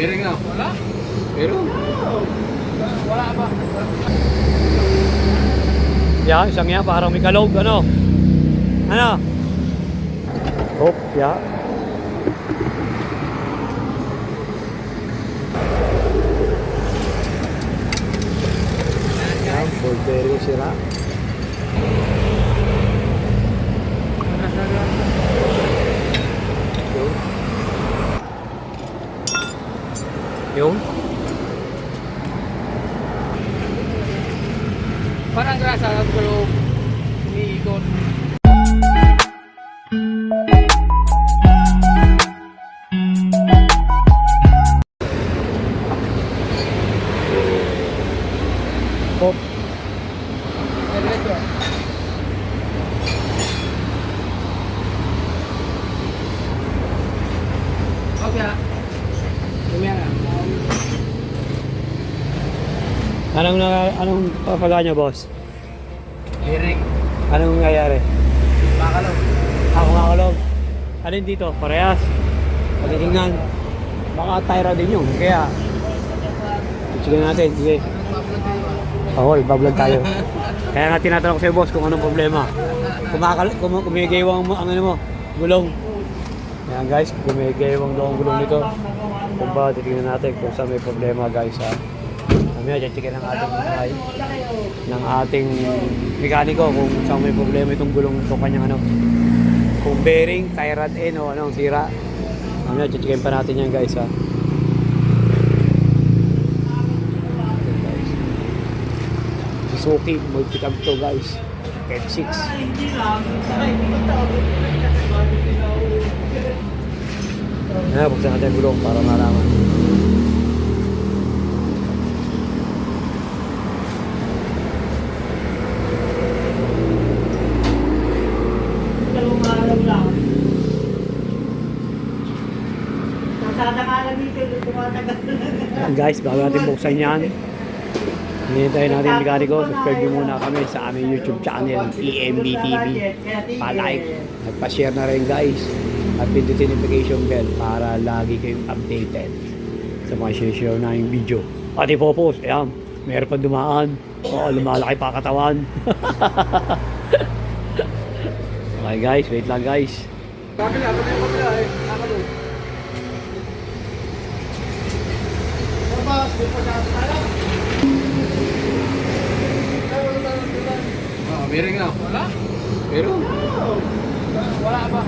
Meron na. Wala? Meron. Wala ba? Ya, isang yan, parang may kalog, ano? Ano? Hop, ya. Yan, full bearing sira. Yung. Parang grasa pero umiikot. Hop. Diretso. Okay ah. Lumiyan na. Anong, na, anong papaga nyo, boss? Bearing. Anong nangyayari? Bakalaw. Ako nga kulog. Ano yun dito? Parehas. Pagkitingnan. Baka tyra din yun. Kaya, sige natin. Sige. Oo, ibablog tayo. Kaya nga tinatanong ko sa'yo, boss, kung anong problema. Kumakal, kum, kumigewang mo, ang ano mo, gulong. Ayan guys, kumigewang daw ang gulong nito. Kung ba, titingnan natin kung saan may problema guys ha. Kami dyan, chikin ng ating ay, ng ating mekaniko kung saan may problema itong gulong itong kanyang ano. Kung bearing, tie rod end o anong sira. Kami dyan, chikin pa natin yan guys ha. Suzuki multicam to guys. F6. Ayan, buksan natin ang gulong para malaman. Nasada ka lang dito, tumatagal Ayan guys, bago natin buksan yan. Hinihintay natin yung mekaniko. Subscribe nyo muna kami sa aming YouTube channel, EMB TV. Pa-like at pa-share na rin guys. At pindutin notification bell para lagi kayong updated sa mga share na yung video. At ipopost, ayan, meron pa dumaan. Oo, lumalaki pa katawan. okay guys, wait lang guys. Kabila, kabila, kabila eh. Ah, meron na. Wala? Meron. Wala ba?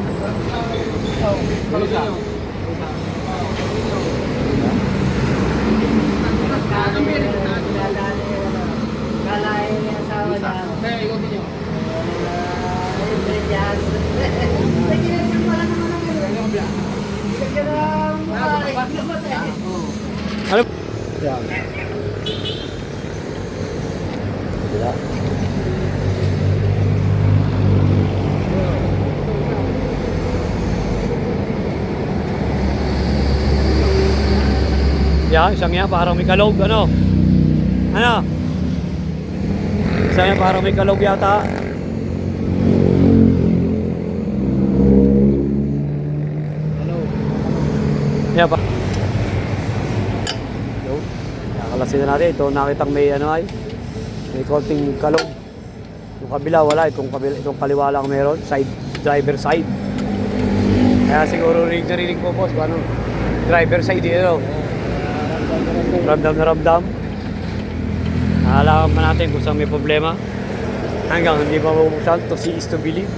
Oh, meron na. Ano Yan. Yan, isang yan, parang may kalog, ano? Ano? Isang yan, parang may kalog yata. Hello. Yan pa. Yo. Nakalasin na natin. Ito nakitang may ano ay. May konting kalog. Yung kabila wala. Itong, kabila, itong kaliwa lang meron. Side, driver side. Kaya siguro rinig na rinig po. Kung ano, driver side dito. Ramdam na ramdam. Nakalaman pa natin kung saan may problema. Hanggang hindi pa mabuksan. To see is to believe.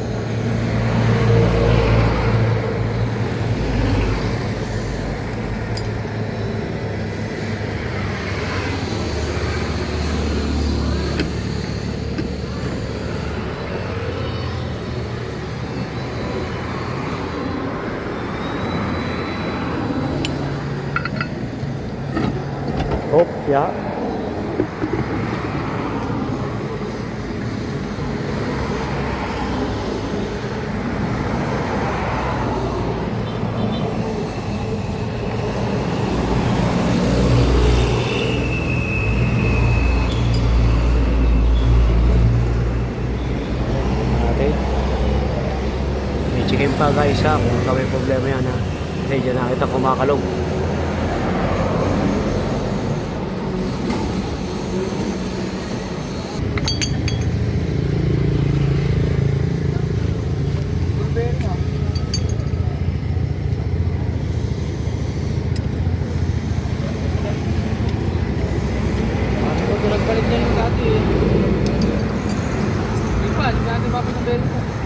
Hop, ja. Natin. May chicken pa guys ha, kung may problema yan ha. Kasi dyan nakita kumakalog. Balik na yung dati eh. Hindi pa, hindi natin mapag-bento.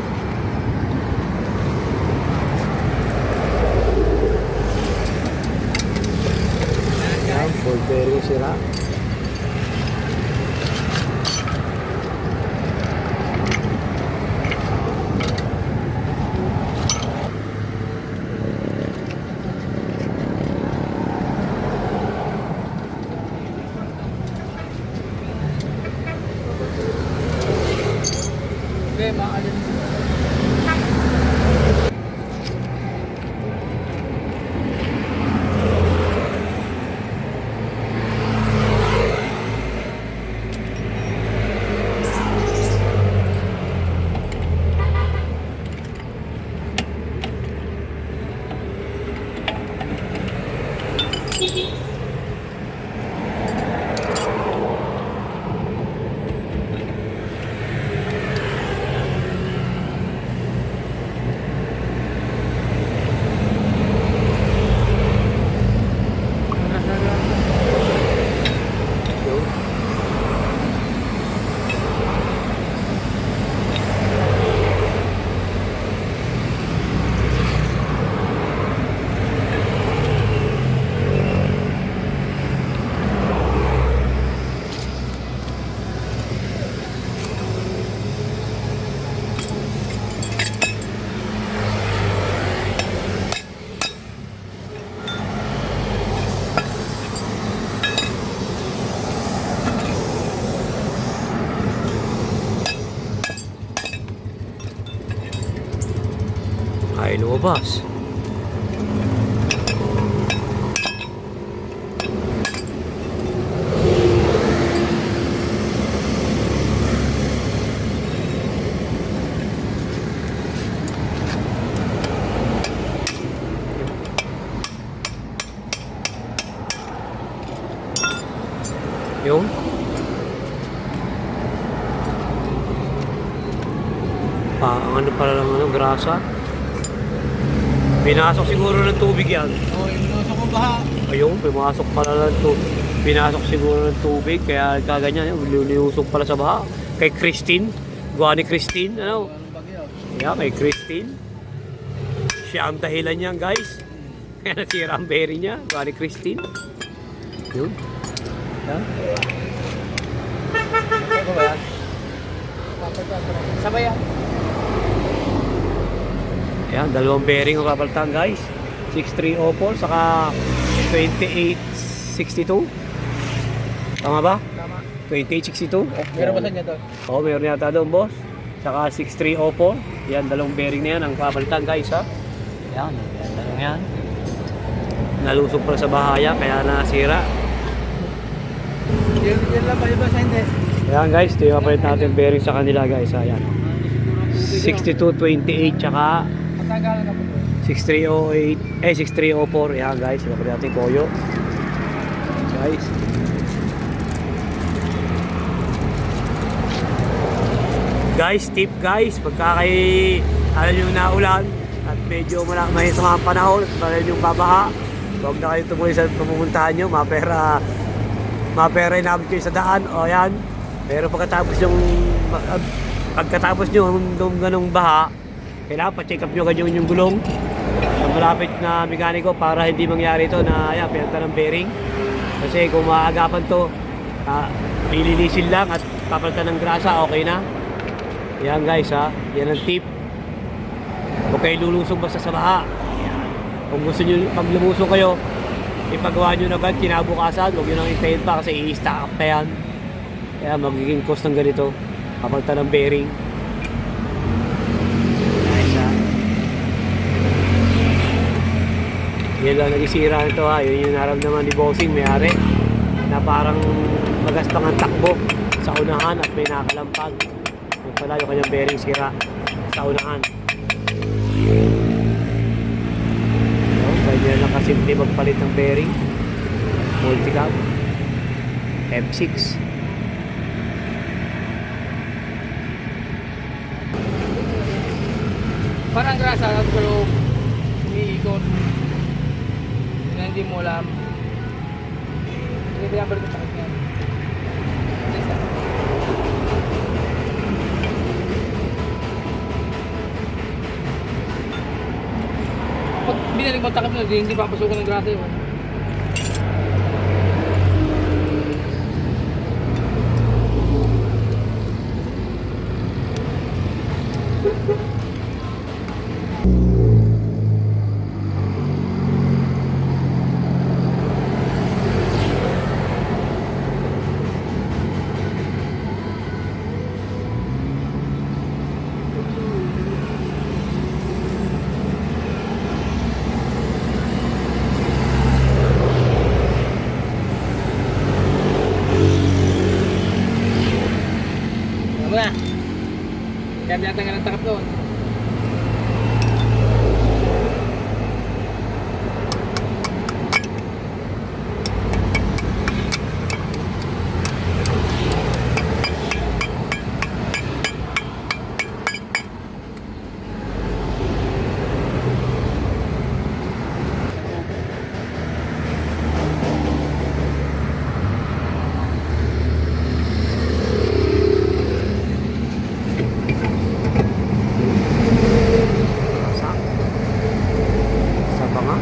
Ay, lumabas. Yung? Ah, ang ano pala lang ano, grasa. Pinasok siguro ng tubig yan. Oo, oh, inuso ko baha. Ayun, pumasok pala ng tubig. Pinasok siguro ng tubig, kaya kaganyan, yun, luniusok pala sa baha. Kay Christine, gawa ni Christine, ano? Yeah, kay Christine. Siya ang dahilan niyan, guys. Kaya nasira ang berry niya, gawa ni Christine. Yun. Yeah. Sabay yan. Ayan, dalawang bearing ang kapalitan guys. 6304 saka 2862. Tama ba? Tama. 2862? Meron ba sa inyo to? Oo, meron yata doon boss. Saka 6304. Yan, dalawang bearing na yan ang kapalitan guys ha. Yan, yan, dalawang yan. Nalusog pala sa bahaya kaya nasira. Yan, yan lang kayo ba sa hindi? Ayan guys, ito yung kapalit natin bearing sa kanila guys. Ayan. 6228 tsaka Matagalan na po. 6308 eh 6304 yan guys. Yung kapatid natin koyo guys. Guys tip guys. Pagka kay alam nyo na ulan at medyo mala, may sa mga panahon at alam nyo babaha huwag na kayo tumuloy sa pumupuntahan nyo. Mapera mapera inabot kayo sa daan. O yan pero pagkatapos yung pagkatapos nyo yung ganong baha kailangan pa-check up nyo agad yung, gulong ng malapit na mekaniko para hindi mangyari ito na ayan, pinagta ng bearing. Kasi kung maagapan to, ah, lilinisin lang at papalitan ng grasa, okay na. Yan guys ha, yan ang tip. Huwag kayo lulusong basta sa baha. Kung gusto nyo, pag lumusong kayo, ipagawa nyo na agad kinabukasan, huwag nyo nang hintayin pa kasi i-stack up na yan. Kaya magiging cost ng ganito, papalitan ng bearing. Nice ha. Yan lang nagsisira nito ha. Yun yung naramdaman ni Bossing, may-ari. Na parang magastang ang takbo sa unahan at may nakalampag. Yung pala yung kanyang bearing sira sa unahan. So, ganyan lang kasimple magpalit ng bearing. Multicam. M6. Parang grasa pero umiikot hindi mo alam. Hindi binabalik ko sa kanya. Pag binalik mo takip na din, hindi papasokan ng grate. Oh. Kaya tinatanggal ang takap doon. Sa? Sa ba nga?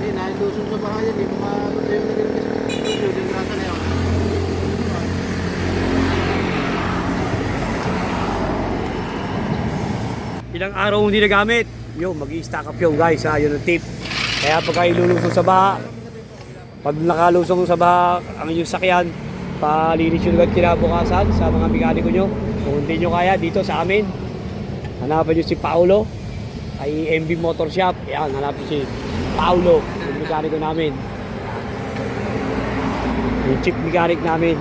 Hindi, nahilusun sa bahay yan. Hindi mo matuloy yung naging studio. Yung grasa na yun. Ilang araw hindi nagamit. Yo, mag-i-stack up yung guys ha, yun ang tip. Kaya pagka ilulusong sa baha, pag nakalusong sa baha ang inyong sakyan, palinis yun agad kinabukasan sa mga mekaniko nyo. Kung hindi nyo kaya, dito sa amin. Hanapan nyo si Paulo, ay MB Motor Shop. Yan, hanapin si Paulo, yung mekaniko namin. Yung chief mechanic namin.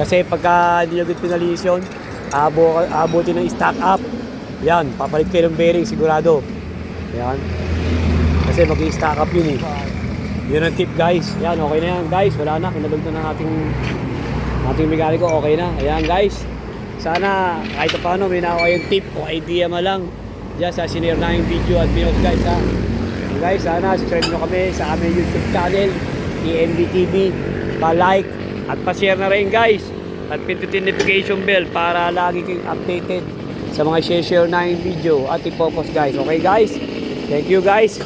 Kasi pagka hindi nyo agad pinalinis yun, abo, abutin ng stack up. Yan, papalit kayo ng bearing sigurado. Yan. Kasi mag stack up yun eh. Yun ang tip guys. Yan, okay na yan guys. Wala na, kinalog na ng ating ating mekaniko. Okay na. Ayan guys. Sana kahit pa paano may nakuha kayong tip o idea man lang dyan sa sinare na yung video at binos guys ha. Guys, sana subscribe nyo kami sa aming YouTube channel, ENB TV. Pa-like at pa-share na rin guys. At pindutin notification bell para lagi kayong updated sa mga share-share na yung video at i-focus guys. Okay guys? Thank you guys.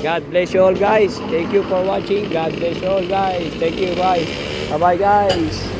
God bless you all guys. Thank you for watching. God bless you all guys. Thank you. Bye. Bye-bye guys.